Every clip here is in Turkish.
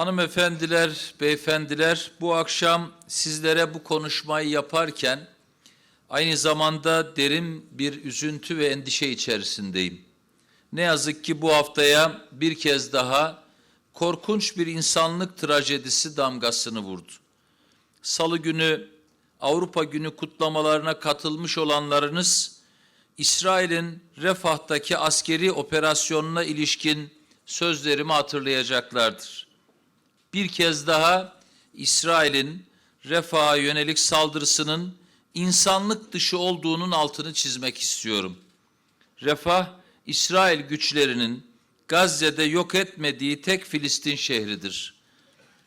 Hanımefendiler, beyefendiler, bu akşam sizlere bu konuşmayı yaparken aynı zamanda derin bir üzüntü ve endişe içerisindeyim. Ne yazık ki bu haftaya bir kez daha korkunç bir insanlık trajedisi damgasını vurdu. Salı günü Avrupa Günü kutlamalarına katılmış olanlarınız İsrail'in Refah'taki askeri operasyonuna ilişkin sözlerimi hatırlayacaklardır. Bir kez daha İsrail'in Refah'a yönelik saldırısının insanlık dışı olduğunun altını çizmek istiyorum. Refah, İsrail güçlerinin Gazze'de yok etmediği tek Filistin şehridir.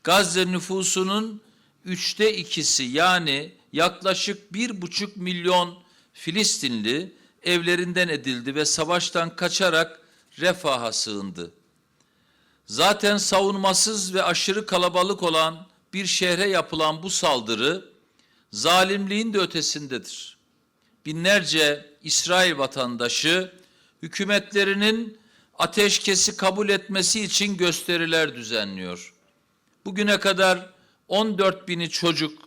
Gazze nüfusunun üçte ikisi yani yaklaşık bir buçuk milyon Filistinli evlerinden edildi ve savaştan kaçarak refaha sığındı. Zaten savunmasız ve aşırı kalabalık olan bir şehre yapılan bu saldırı zalimliğin de ötesindedir. Binlerce İsrail vatandaşı hükümetlerinin ateşkesi kabul etmesi için gösteriler düzenliyor. Bugüne kadar 14 bini çocuk,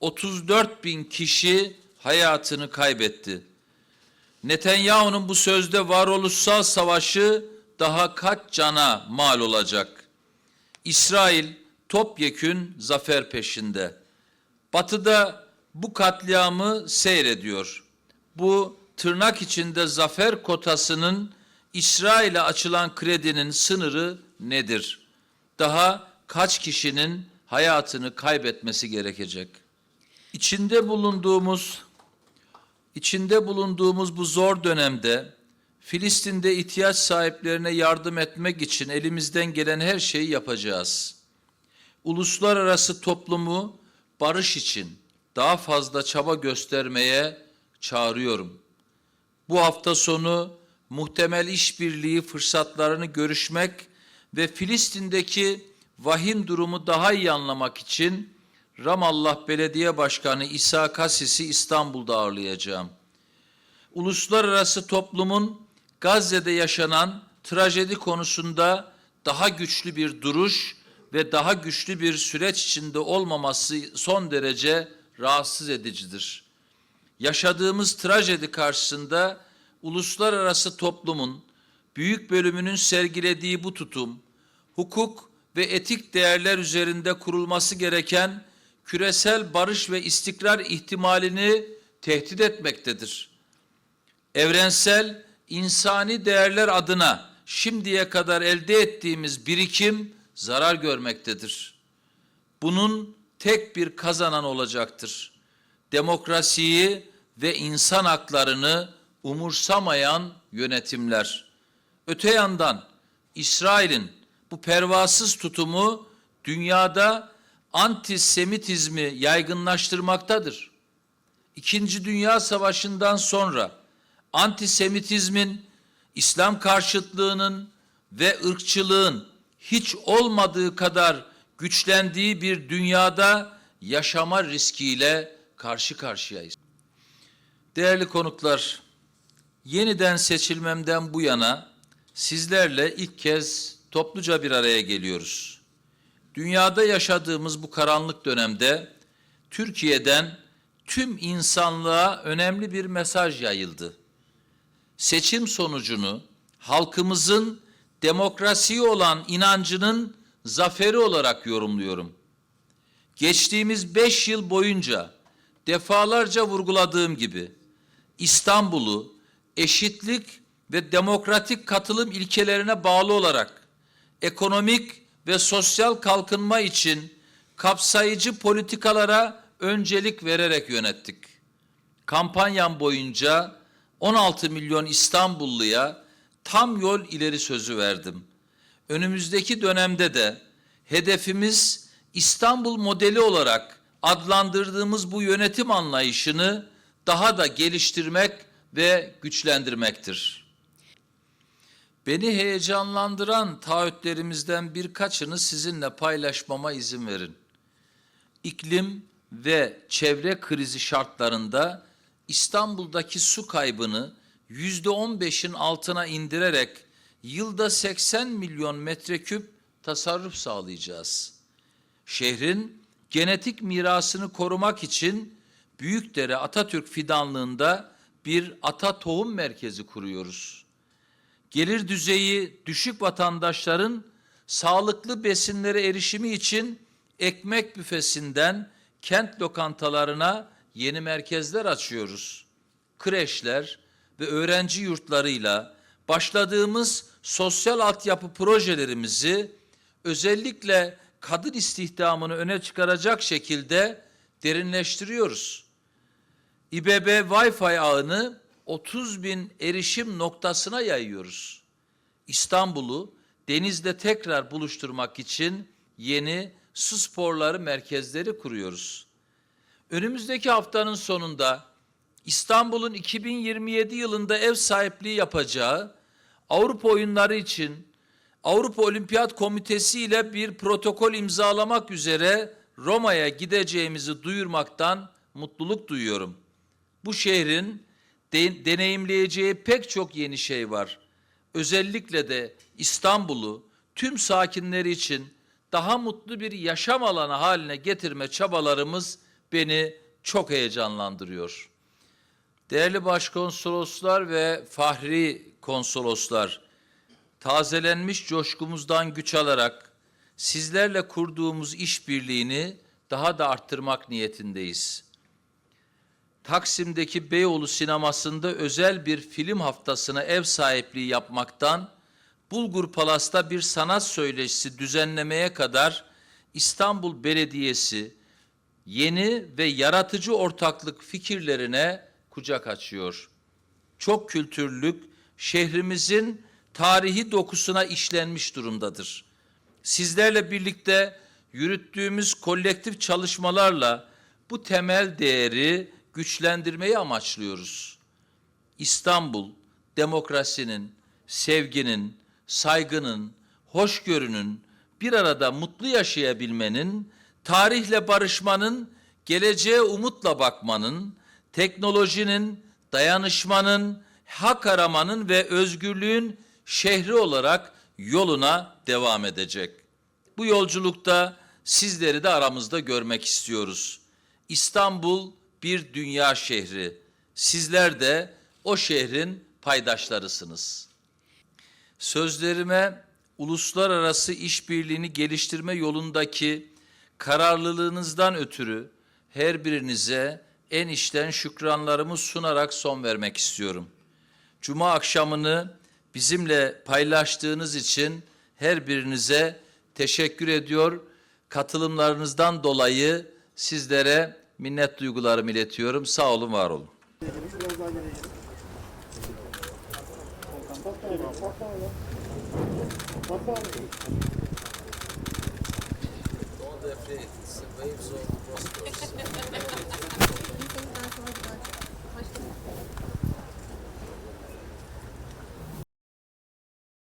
34 bin kişi hayatını kaybetti. Netanyahu'nun bu sözde varoluşsal savaşı daha kaç cana mal olacak? İsrail topyekün zafer peşinde. Batı'da bu katliamı seyrediyor. Bu tırnak içinde zafer kotasının İsrail'e açılan kredinin sınırı nedir? Daha kaç kişinin hayatını kaybetmesi gerekecek? İçinde bulunduğumuz içinde bulunduğumuz bu zor dönemde Filistin'de ihtiyaç sahiplerine yardım etmek için elimizden gelen her şeyi yapacağız. Uluslararası toplumu barış için daha fazla çaba göstermeye çağırıyorum. Bu hafta sonu muhtemel işbirliği fırsatlarını görüşmek ve Filistin'deki vahim durumu daha iyi anlamak için Ramallah Belediye Başkanı İsa Kasis'i İstanbul'da ağırlayacağım. Uluslararası toplumun Gazze'de yaşanan trajedi konusunda daha güçlü bir duruş ve daha güçlü bir süreç içinde olmaması son derece rahatsız edicidir. Yaşadığımız trajedi karşısında uluslararası toplumun büyük bölümünün sergilediği bu tutum, hukuk ve etik değerler üzerinde kurulması gereken küresel barış ve istikrar ihtimalini tehdit etmektedir. Evrensel insani değerler adına şimdiye kadar elde ettiğimiz birikim zarar görmektedir. Bunun tek bir kazanan olacaktır. Demokrasiyi ve insan haklarını umursamayan yönetimler. Öte yandan İsrail'in bu pervasız tutumu dünyada antisemitizmi yaygınlaştırmaktadır. İkinci Dünya Savaşı'ndan sonra antisemitizmin, İslam karşıtlığının ve ırkçılığın hiç olmadığı kadar güçlendiği bir dünyada yaşama riskiyle karşı karşıyayız. Değerli konuklar, yeniden seçilmemden bu yana sizlerle ilk kez topluca bir araya geliyoruz. Dünyada yaşadığımız bu karanlık dönemde Türkiye'den tüm insanlığa önemli bir mesaj yayıldı. Seçim sonucunu halkımızın demokrasiye olan inancının zaferi olarak yorumluyorum. Geçtiğimiz beş yıl boyunca defalarca vurguladığım gibi İstanbul'u eşitlik ve demokratik katılım ilkelerine bağlı olarak ekonomik ve sosyal kalkınma için kapsayıcı politikalara öncelik vererek yönettik. Kampanyam boyunca 16 milyon İstanbulluya tam yol ileri sözü verdim. Önümüzdeki dönemde de hedefimiz İstanbul modeli olarak adlandırdığımız bu yönetim anlayışını daha da geliştirmek ve güçlendirmektir. Beni heyecanlandıran taahhütlerimizden birkaçını sizinle paylaşmama izin verin. İklim ve çevre krizi şartlarında İstanbul'daki su kaybını yüzde on beşin altına indirerek yılda 80 milyon metreküp tasarruf sağlayacağız. Şehrin genetik mirasını korumak için Büyükdere Atatürk Fidanlığı'nda bir ata tohum merkezi kuruyoruz. Gelir düzeyi düşük vatandaşların sağlıklı besinlere erişimi için ekmek büfesinden kent lokantalarına yeni merkezler açıyoruz. Kreşler ve öğrenci yurtlarıyla başladığımız sosyal altyapı projelerimizi özellikle kadın istihdamını öne çıkaracak şekilde derinleştiriyoruz. İBB Wi-Fi ağını 30 bin erişim noktasına yayıyoruz. İstanbul'u denizde tekrar buluşturmak için yeni su sporları merkezleri kuruyoruz. Önümüzdeki haftanın sonunda İstanbul'un 2027 yılında ev sahipliği yapacağı Avrupa oyunları için Avrupa Olimpiyat Komitesi ile bir protokol imzalamak üzere Roma'ya gideceğimizi duyurmaktan mutluluk duyuyorum. Bu şehrin de- deneyimleyeceği pek çok yeni şey var. Özellikle de İstanbul'u tüm sakinleri için daha mutlu bir yaşam alanı haline getirme çabalarımız beni çok heyecanlandırıyor. Değerli başkonsoloslar ve fahri konsoloslar, tazelenmiş coşkumuzdan güç alarak sizlerle kurduğumuz işbirliğini daha da arttırmak niyetindeyiz. Taksim'deki Beyoğlu sinemasında özel bir film haftasına ev sahipliği yapmaktan Bulgur Palas'ta bir sanat söyleşisi düzenlemeye kadar İstanbul Belediyesi yeni ve yaratıcı ortaklık fikirlerine kucak açıyor. Çok kültürlük şehrimizin tarihi dokusuna işlenmiş durumdadır. Sizlerle birlikte yürüttüğümüz kolektif çalışmalarla bu temel değeri güçlendirmeyi amaçlıyoruz. İstanbul demokrasinin, sevginin, saygının, hoşgörünün bir arada mutlu yaşayabilmenin, tarihle barışmanın, geleceğe umutla bakmanın, teknolojinin, dayanışmanın, hak aramanın ve özgürlüğün şehri olarak yoluna devam edecek. Bu yolculukta sizleri de aramızda görmek istiyoruz. İstanbul bir dünya şehri. Sizler de o şehrin paydaşlarısınız. Sözlerime uluslararası işbirliğini geliştirme yolundaki kararlılığınızdan ötürü her birinize en içten şükranlarımı sunarak son vermek istiyorum. Cuma akşamını bizimle paylaştığınız için her birinize teşekkür ediyor. Katılımlarınızdan dolayı sizlere minnet duygularımı iletiyorum. Sağ olun, var olun. Biraz daha It's the waves of prosperous.